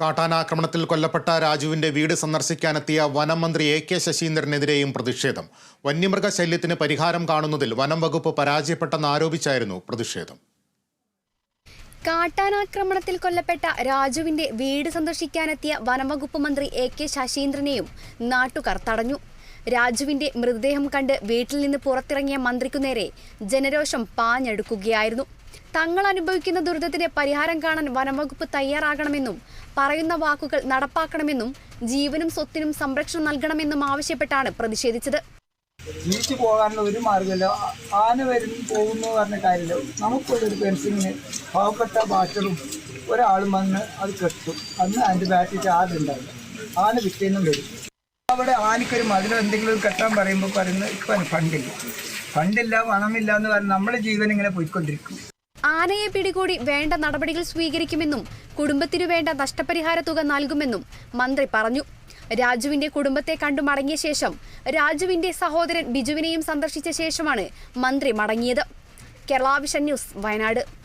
കാട്ടാനാക്രമണത്തിൽ കൊല്ലപ്പെട്ട രാജുവിന്റെ വീട് സന്ദർശിക്കാനെത്തിയ വനം മന്ത്രി എ കെ ശശീന്ദ്രനെതിരെയും പ്രതിഷേധം. വന്യമൃഗ ശല്യത്തിന് പരിഹാരം കാണുന്നതിൽ വനം വകുപ്പ് പരാജയപ്പെട്ടെന്ന് ആരോപിച്ചായിരുന്നു പ്രതിഷേധം. കാട്ടാനാക്രമണത്തിൽ കൊല്ലപ്പെട്ട രാജുവിന്റെ വീട് സന്ദർശിക്കാനെത്തിയ വനംവകുപ്പ് മന്ത്രി എ കെ ശശീന്ദ്രനെയും നാട്ടുകാർ തടഞ്ഞു. രാജുവിന്റെ മൃതദേഹം കണ്ട് വീട്ടിൽ നിന്ന് പുറത്തിറങ്ങിയ മന്ത്രിക്കു നേരെ ജനരോഷം പാഞ്ഞെടുക്കുകയായിരുന്നു. തങ്ങൾ അനുഭവിക്കുന്ന ദുരിതത്തിന് പരിഹാരം കാണാൻ വനംവകുപ്പ് തയ്യാറാകണമെന്നും പറയുന്ന വാക്കുകൾ നടപ്പാക്കണമെന്നും ജീവനും സ്വത്തിനും സംരക്ഷണം നൽകണമെന്നും ആവശ്യപ്പെട്ടാണ് പ്രതിഷേധിച്ചത്. ജീവിച്ചു പോകാനുള്ള ഒരു മാർഗമല്ല. ആന വരും പോകുന്നു പറഞ്ഞ കാര്യമില്ല. നമുക്കൊരു പെൻസിലിന് പാവപ്പെട്ട ബാറ്ററും ഒരാളും വന്ന് അത് കെട്ടും. അന്ന് ആന്റിബയോട്ടിക് ചാർജ് ഉണ്ടാവില്ല ആന വിറ്റേന്നും വരും. അവിടെ ആനയ്ക്കൊരു മതിലോ എന്തെങ്കിലും കെട്ടാൻ പറയുമ്പോൾ പറയുന്നത് ഇപ്പം ഫണ്ടില്ല. ഫണ്ടില്ല പണമില്ല എന്ന് പറഞ്ഞ് നമ്മുടെ ജീവൻ ഇങ്ങനെ പോയിക്കൊണ്ടിരിക്കും. ആനയെ പിടികൂടി വേണ്ട നടപടികൾ സ്വീകരിക്കുമെന്നും കുടുംബത്തിനു വേണ്ട നഷ്ടപരിഹാര തുക നൽകുമെന്നും മന്ത്രി പറഞ്ഞു. രാജുവിന്റെ കുടുംബത്തെ കണ്ടു മടങ്ങിയ ശേഷം രാജുവിന്റെ സഹോദരൻ ബിജുവിനെയും സന്ദർശിച്ച ശേഷമാണ് മന്ത്രി മടങ്ങിയത്. കേരളാവിഷൻ ന്യൂസ് വയനാട്.